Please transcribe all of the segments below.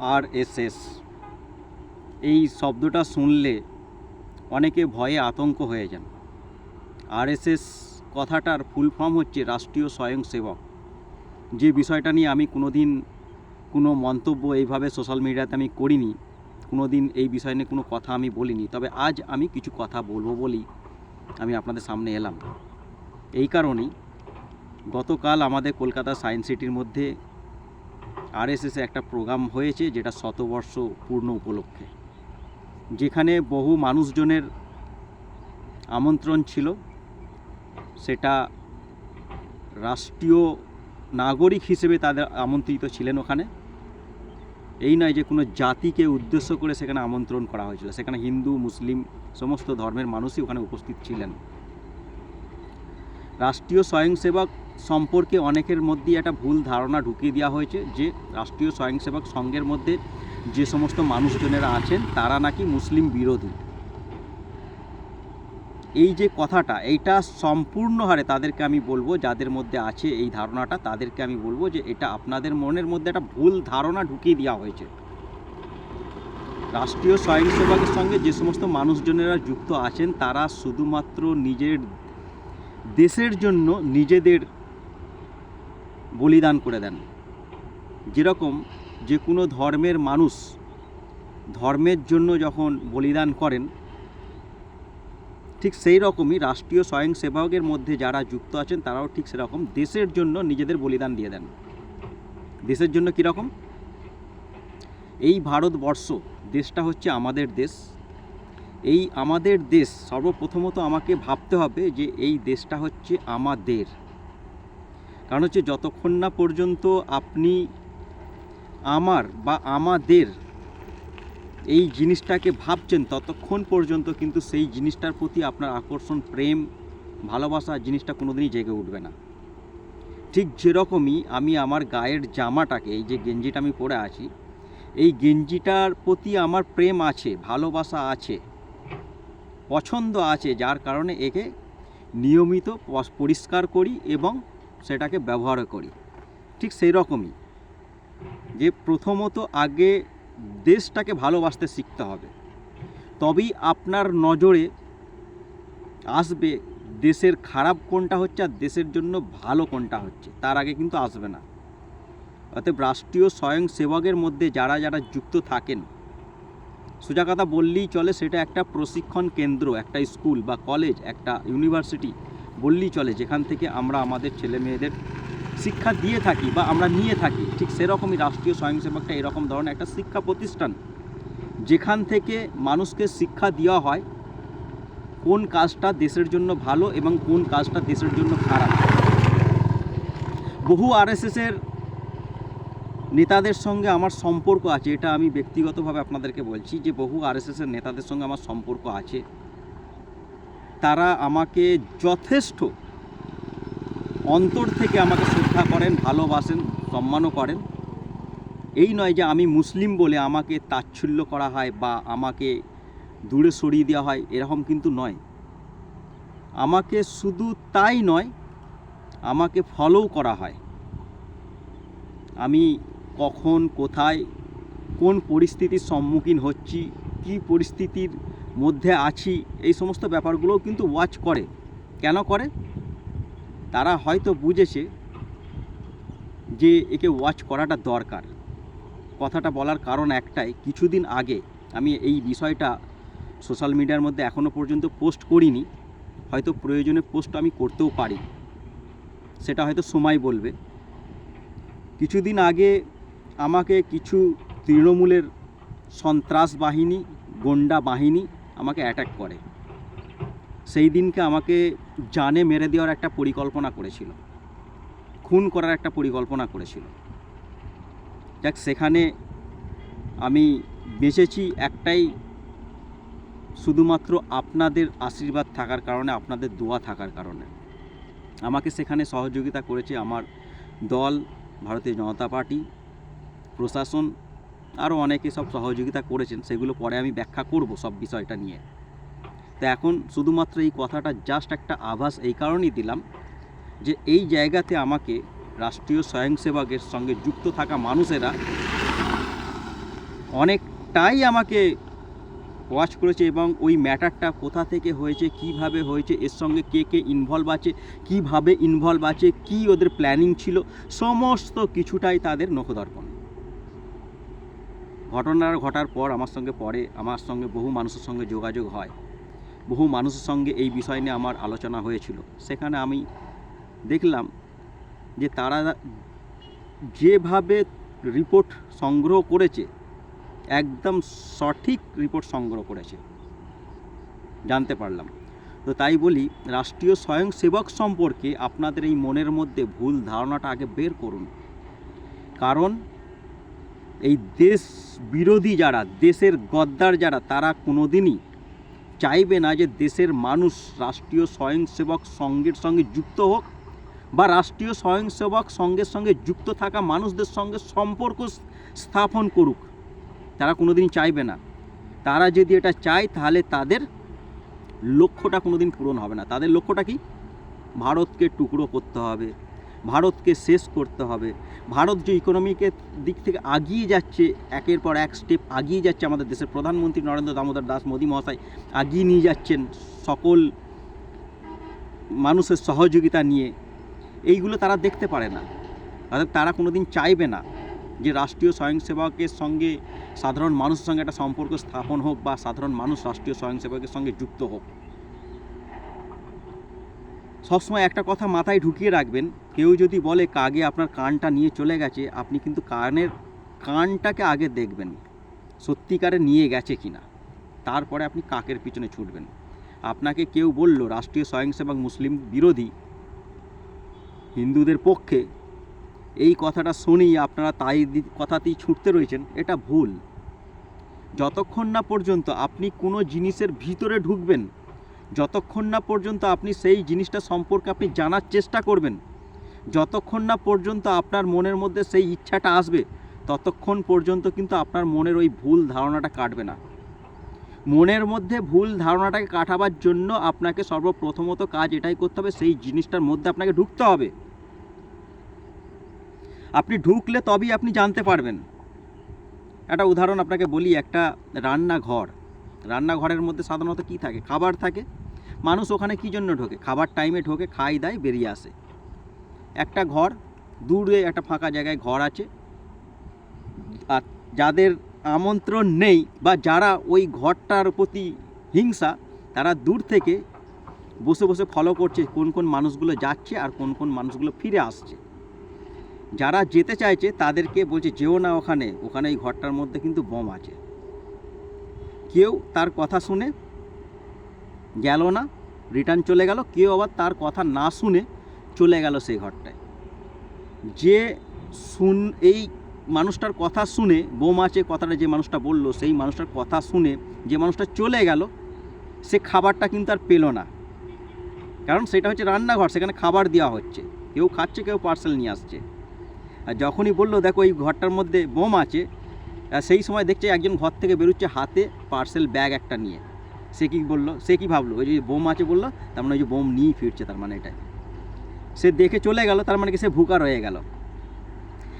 আর S S এই শব্দটা শুনলে অনেকে ভয়ে আতঙ্ক হয়ে যান। আরএসএস কথাটার ফুল ফর্ম হচ্ছে রাষ্ট্রীয় স্বয়ংসেবক। যে বিষয়টা নিয়ে আমি কোনো দিন কোনো মন্তব্য এইভাবে সোশ্যাল মিডিয়াতে আমি করিনি কোনো দিন এই বিষয় নিয়ে কোনো কথা আমি বলিনি, তবে আজ আমি কিছু কথা বলব বলেই আমি আপনাদের সামনে এলাম। এই কারণেই গতকাল আমাদের কলকাতা সায়েন্স সিটির মধ্যে আরএসএসে একটা প্রোগ্রাম হয়েছে যেটা শতবর্ষ পূর্ণ উপলক্ষে। যেখানে বহু মানুষজনের আমন্ত্রণ ছিল। সেটা রাষ্ট্রীয় নাগরিক হিসেবে তাদের আমন্ত্রিত ছিলেন ওখানে। এই নয় যে কোনো জাতিকে উদ্দেশ্য করে সেখানে আমন্ত্রণ করা হয়েছিল। সেখানে হিন্দু, মুসলিম সমস্ত ধর্মের মানুষই ওখানে উপস্থিত ছিলেন। রাষ্ট্রীয় স্বয়ংসেবক সম্পর্কে অনেকের মধ্যেই একটা ভুল ধারণা ঢুকিয়ে দেওয়া হয়েছে যে রাষ্ট্রীয় স্বয়ংসেবক সংঘের মধ্যে যে সমস্ত মানুষজনেরা আছেন, তারা নাকি মুসলিম বিরোধী। এই যে কথাটা, এইটা সম্পূর্ণ হারে তাদেরকে আমি বলব, যাদের মধ্যে আছে এই ধারণাটা, তাদেরকে আমি বলব যে এটা আপনাদের মনের মধ্যে একটা ভুল ধারণা ঢুকিয়ে দেওয়া হয়েছে। রাষ্ট্রীয় স্বয়ংসেবকের সঙ্গে যে সমস্ত মানুষজনেরা যুক্ত আছেন, তারা শুধুমাত্র নিজের দেশের জন্য নিজেদের বলিদান করে দেন। যেরকম যে কোনো ধর্মের মানুষ ধর্মের জন্য যখন বলিদান করেন, ঠিক সেই রকমই রাষ্ট্রীয় স্বয়ংসেবকের মধ্যে যারা যুক্ত আছেন, তারাও ঠিক সেরকম দেশের জন্য নিজেদের বলিদান দিয়ে দেন। দেশের জন্য কীরকম এই ভারতবর্ষ, দেশটা হচ্ছে আমাদের দেশ। এই আমাদের দেশ সর্বপ্রথমত আমাকে ভাবতে হবে যে এই দেশটা হচ্ছে আমাদের। কারণ হচ্ছে যতক্ষণ না পর্যন্ত আপনি আমার বা আমাদের এই জিনিসটাকে ভাবছেন, ততক্ষণ পর্যন্ত কিন্তু সেই জিনিসটার প্রতি আপনার আকর্ষণ, প্রেম, ভালোবাসা জিনিসটা কোনোদিনই জেগে উঠবে না। ঠিক যেরকমই আমি আমার গায়ের জামাটাকে, এই যে গেঞ্জিটা আমি পরে আছি, এই গেঞ্জিটার প্রতি আমার প্রেম আছে, ভালোবাসা আছে, পছন্দ আছে, যার কারণে একে নিয়মিত পরিষ্কার করি এবং সেটাকে ব্যবহার করি। ঠিক সেই রকমই। যে প্রথমত আগে দেশটাকে ভালোবাসতে শিখতে হবে। তবেই আপনার নজরে আসবে দেশের খারাপ কোনটা হচ্ছে আর দেশের জন্য ভালো কোনটা হচ্ছে। তার আগে কিন্তু আসবে না। অতএব রাষ্ট্রীয় স্বয়ংসেবকের মধ্যে যারা যারা যুক্ত থাকেন, সোজা কথা বললেই চলে, সেটা একটা প্রশিক্ষণ কেন্দ্র, একটা স্কুল বা কলেজ, একটা ইউনিভার্সিটি বললেই চলে, যেখান থেকে আমরা আমাদের ছেলে মেয়েদের শিক্ষা দিয়ে থাকি বা আমরা নিয়ে থাকি, ঠিক সেরকমই রাষ্ট্রীয় স্বয়ংসেবকটা এরকম ধরনের একটা শিক্ষা প্রতিষ্ঠান। যেখান থেকে মানুষকে শিক্ষা দেওয়া হয়, কোন কাজটা দেশের জন্য ভালো এবং কোন কাজটা দেশের জন্য খারাপ। বহু আরএসএসের নেতাদের সঙ্গে আমার সম্পর্ক আছে, এটা আমি ব্যক্তিগতভাবে আপনাদেরকে বলছি যে বহু আরএসএসের নেতাদের সঙ্গে আমার সম্পর্ক আছে। তারা আমাকে যথেষ্ট অন্তর থেকে আমাকে শ্রদ্ধা করেন, ভালোবাসেন, সম্মানও করেন। এই নয় যে আমি মুসলিম বলে আমাকে তাচ্ছল্য করা হয় বা আমাকে দূরে সরিয়ে দেওয়া হয়, এরকম কিন্তু নয়। আমাকে শুধু তাই নয়, আমাকে ফলোও করা হয়। আমি কখন, কোথায়, কোন পরিস্থিতির সম্মুখীন হচ্ছি, কী পরিস্থিতির মধ্যে আছি, এই সমস্ত ব্যাপারগুলোও কিন্তু ওয়াচ করে। কেন করে? তারা হয়তো বুঝেছে যে একে ওয়াচ করাটা দরকার। কথাটা বলার কারণ একটাই, কিছুদিন আগে আমি এই বিষয়টা সোশ্যাল মিডিয়ার মধ্যে এখনও পর্যন্ত পোস্ট করিনি। হয়তো প্রয়োজনে পোস্ট আমি করতেও পারি। সেটা হয়তো সময় বলবে। কিছুদিন আগে আমাকে কিছু তৃণমূলের সন্ত্রাস বাহিনী গোন্ডা বাহিনী আমাকে অ্যাটাক করে। সেই দিনকে আমাকে জানে মেরে দেওয়ার একটা পরিকল্পনা করেছিল। খুন করার একটা পরিকল্পনা করেছিল। যাক, সেখানে আমি বেঁচেছি একটাই। শুধুমাত্র আপনাদের আশীর্বাদ থাকার কারণে, আপনাদের দোয়া থাকার কারণে। আমাকে সেখানে সহযোগিতা করেছে আমার দল, ভারতীয় জনতা পার্টি, প্রশাসন আরও অনেকে সব সহযোগিতা করেছেন, সেগুলো পরে আমি ব্যাখ্যা করব সব বিষয়টা নিয়ে। তো এখন শুধুমাত্র এই কথাটা জাস্ট একটা আভাস এই কারণেই দিলাম যে এই জায়গাতে আমাকে রাষ্ট্রীয় স্বয়ংসেবকের সঙ্গে যুক্ত থাকা মানুষেরা অনেকটাই আমাকে ওয়াচ করেছে এবং ওই ম্যাটারটা কোথা থেকে হয়েছে, কীভাবে হয়েছে, এর সঙ্গে কে কে ইনভলভ আছে, কীভাবে ইনভলভ আছে, কি ওদের প্ল্যানিং ছিল, সমস্ত কিছুটাই তাদের নখদর্পণ। ঘটনার ঘটার পর আমার সঙ্গে পরে, আমার সঙ্গে বহু মানুষের সঙ্গে যোগাযোগ হয়। বহু মানুষের সঙ্গে এই বিষয় নিয়ে আমার আলোচনা হয়েছিল। সেখানে আমি দেখলাম যে তারা যেভাবে রিপোর্ট সংগ্রহ করেছে, একদম সঠিক রিপোর্ট সংগ্রহ করেছে, জানতে পারলাম। তো তাই বলি, রাষ্ট্রীয় স্বয়ংসেবক সম্পর্কে আপনাদের এই মনের মধ্যে ভুল ধারণাটা আগে বের করুন। কারণ এই দেশ বিরোধী যারা, দেশের গদ্দার যারা, তারা কোনোদিনই চাইবে না যে দেশের মানুষ রাষ্ট্রীয় স্বয়ংসেবক সঙ্গের সঙ্গে যুক্ত হোক বা রাষ্ট্রীয় স্বয়ংসেবক সঙ্গের সঙ্গে যুক্ত থাকা মানুষদের সঙ্গে সম্পর্ক স্থাপন করুক। তারা কোনোদিন চাইবে না। তারা যদি এটা চায়, তাহলে তাদের লক্ষ্যটা কোনোদিন পূরণ হবে না। তাদের লক্ষ্যটা কি? ভারতকে টুকরো করতে হবে। ভারতকে শেষ করতে হবে। ভারত যে ইকোনমিকের দিক থেকে আগিয়ে যাচ্ছে, একের পর এক স্টেপ আগিয়ে যাচ্ছে আমাদের দেশের প্রধানমন্ত্রী নরেন্দ্র দামোদর দাস, মোদী মহাশয় আগিয়ে নিয়ে যাচ্ছেন সকল মানুষের সহযোগিতা নিয়ে। এইগুলো তারা দেখতে পারে না। অর্থাৎ তারা কোনোদিন চাইবে না যে রাষ্ট্রীয় স্বয়ংসেবকের সঙ্গে সাধারণ মানুষের সঙ্গে একটা সম্পর্ক স্থাপন হোক বা সাধারণ মানুষ রাষ্ট্রীয় স্বয়ংসেবকের সঙ্গে যুক্ত হোক। সবসময় একটা কথা মাথায় ঢুকিয়ে রাখবেন, কেউ যদি বলে কাগে আপনার কানটা নিয়ে চলে গেছে, আপনি কিন্তু কানের কানটাকে আগে দেখবেন, সত্যিকারে নিয়ে গেছে কিনা। তারপরে আপনি কাকের পিছনে ছুটবেন। আপনাকে কেউ বলল, রাষ্ট্রীয় স্বয়ংসেবক মুসলিম বিরোধী, হিন্দুদের পক্ষে, এই কথাটা শুনেই আপনারা তাই কথাতেই ছুটতে রয়েছেন, এটা ভুল। যতক্ষণ না পর্যন্ত আপনি কোনো জিনিসের ভিতরে ঢুকবেন যতক্ষণ না পর্যন্ত আপনি সেই জিনিসটা সম্পর্কে আপনি জানার চেষ্টা করবেন, যতক্ষণ না পর্যন্ত আপনার মনের মধ্যে সেই ইচ্ছাটা আসবে, ততক্ষণ পর্যন্ত কিন্তু আপনার মনের ওই ভুল ধারণাটা কাটবে না। মনের মধ্যে ভুল ধারণাটাকে কাটাবার জন্য আপনাকে সর্বপ্রথমত কাজ এটাই করতে হবে, সেই জিনিসটার মধ্যে আপনাকে ঢুকতে হবে। আপনি ঢুকলে তবেই আপনি জানতে পারবেন। একটা উদাহরণ আপনাকে বলি, একটা রান্নাঘর। রান্নাঘরের মধ্যে সাধারণত কী থাকে? খাবার থাকে। মানুষ ওখানে কী জন্য ঢোকে? খাবার টাইমে ঢোকে, খাই দায় বেরিয়ে আসে। একটা ঘর, দূরে একটা ফাঁকা জায়গায় ঘর আছে। আর যাদের আমন্ত্রণ নেই বা যারা ওই ঘরটার প্রতি হিংসা, তারা দূর থেকে বসে বসে ফলো করছে কোন কোন মানুষগুলো যাচ্ছে আর কোন কোন মানুষগুলো ফিরে আসছে। যারা যেতে চাইছে তাদেরকে বলছে, যেও না ওখানে। ওখানে এই ঘরটার মধ্যে কিন্তু বোম আছে। কেউ তার কথা শুনে গেল না। রিটার্ন চলে গেল। কেউ আবার তার কথা না শুনে চলে গেল সেই ঘরটায়। যে শুন, এই মানুষটার কথা শুনে, বোম আছে কথাটা যে মানুষটা বলল, সেই মানুষটার কথা শুনে যে মানুষটা চলে গেল, সে খাবারটা কিন্তু আর পেল না। কারণ সেটা হচ্ছে রান্নাঘর, সেখানে খাবার দেওয়া হচ্ছে। কেউ খাচ্ছে, কেউ পার্সেল নিয়ে আসছে। আর যখনই বলল, দেখো, এই ঘরটার মধ্যে বোম আছে সেই সময় দেখছে একজন ঘর থেকে বেরোচ্ছে হাতে পার্সেল ব্যাগ একটা নিয়ে। সে কি বলল? সে কি ভাবলো? ওই যে বোম আছে বলল, তার মানে ওই যে বোম নিয়েই ফিরছে তার মানে এটাই। সে দেখে চলে গেল, তার মানে কি সে ভুকা রয়ে গেল।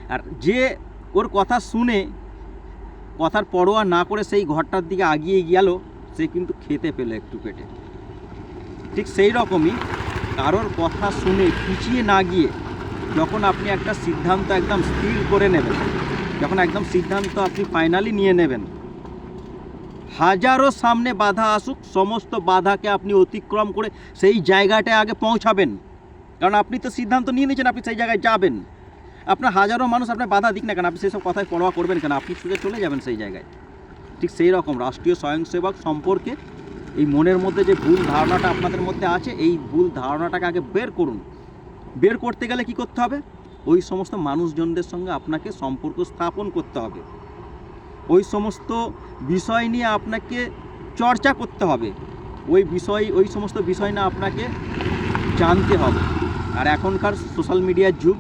আর যে ওর কথা শুনে, কথার পরোয়া না করে সেই ঘরটার দিকে আগিয়ে গেল, সে কিন্তু খেতে পেল একটু পেটে। ঠিক সেই রকমই কারোর কথা শুনে পিছিয়ে না গিয়ে যখন আপনি একটা সিদ্ধান্ত একদম স্থির করে নেবেন যখন একদম সিদ্ধান্ত আপনি ফাইনালি নিয়ে নেবেন, হাজারো সামনে বাধা আসুক, সমস্ত বাধাকে আপনি অতিক্রম করে সেই জায়গাটায় আগে পৌঁছাবেন। কারণ আপনি তো সিদ্ধান্ত নিয়ে নিয়েছেন, আপনি সেই জায়গায় যাবেন। আপনার হাজারো মানুষ আপনার বাধা দিক না কেন, আপনি সেসব কথায় পরোয়া করবেন কেন? আপনি সোজা চলে যাবেন সেই জায়গায়। ঠিক সেই রকম রাষ্ট্রীয় স্বয়ংসেবক সম্পর্কে এই মনের মধ্যে যে ভুল ধারণাটা আপনাদের মধ্যে আছে, এই ভুল ধারণাটাকে আগে বের করুন। বের করতে গেলে কি করতে হবে? ওই সমস্ত মানুষজনদের সঙ্গে আপনাকে সম্পর্ক স্থাপন করতে হবে। ওই সমস্ত বিষয় নিয়ে আপনাকে চর্চা করতে হবে। ওই বিষয়, ওই সমস্ত বিষয় না আপনাকে জানতে হবে। আর এখনকার সোশ্যাল মিডিয়ার যুগ,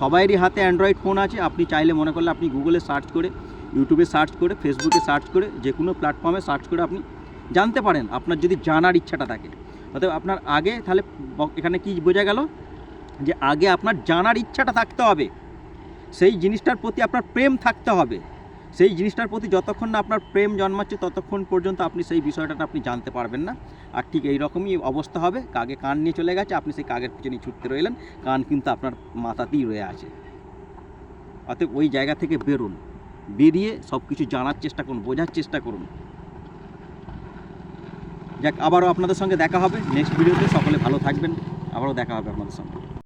সবাইরই হাতে অ্যান্ড্রয়েড ফোন আছে। আপনি চাইলে মনে করলে আপনি গুগলে সার্চ করে, ইউটিউবে সার্চ করে, ফেসবুকে সার্চ করে, যে কোনো প্ল্যাটফর্মে সার্চ করে আপনি জানতে পারেন। আপনার যদি জানার ইচ্ছাটা থাকে। অতএব আপনার আগে তাহলে এখানে কি বোঝা গেল? যে আগে আপনার জানার ইচ্ছাটা থাকতে হবে। সেই জিনিসটার প্রতি আপনার প্রেম থাকতে হবে। সেই জিনিসটার প্রতি যতক্ষণ না আপনার প্রেম জন্মাচ্ছে, ততক্ষণ পর্যন্ত আপনি সেই বিষয়টা আপনি জানতে পারবেন না। আর ঠিক এই রকমই অবস্থা হবে। কাগে কান নিয়ে চলে গেছে, আপনি সেই কাকের পিছনে ছুটতে রইলেন। কান কিন্তু আপনার মাথাতেই রয়ে আছে। অতএব ওই জায়গা থেকে বেরুন। বেরিয়ে সব কিছু জানার চেষ্টা করুন, বোঝার চেষ্টা করুন। যাক, আবারও আপনাদের সঙ্গে দেখা হবে। নেক্সট ভিডিওতে সকলে ভালো থাকবেন। আবারও দেখা হবে আপনাদের সঙ্গে।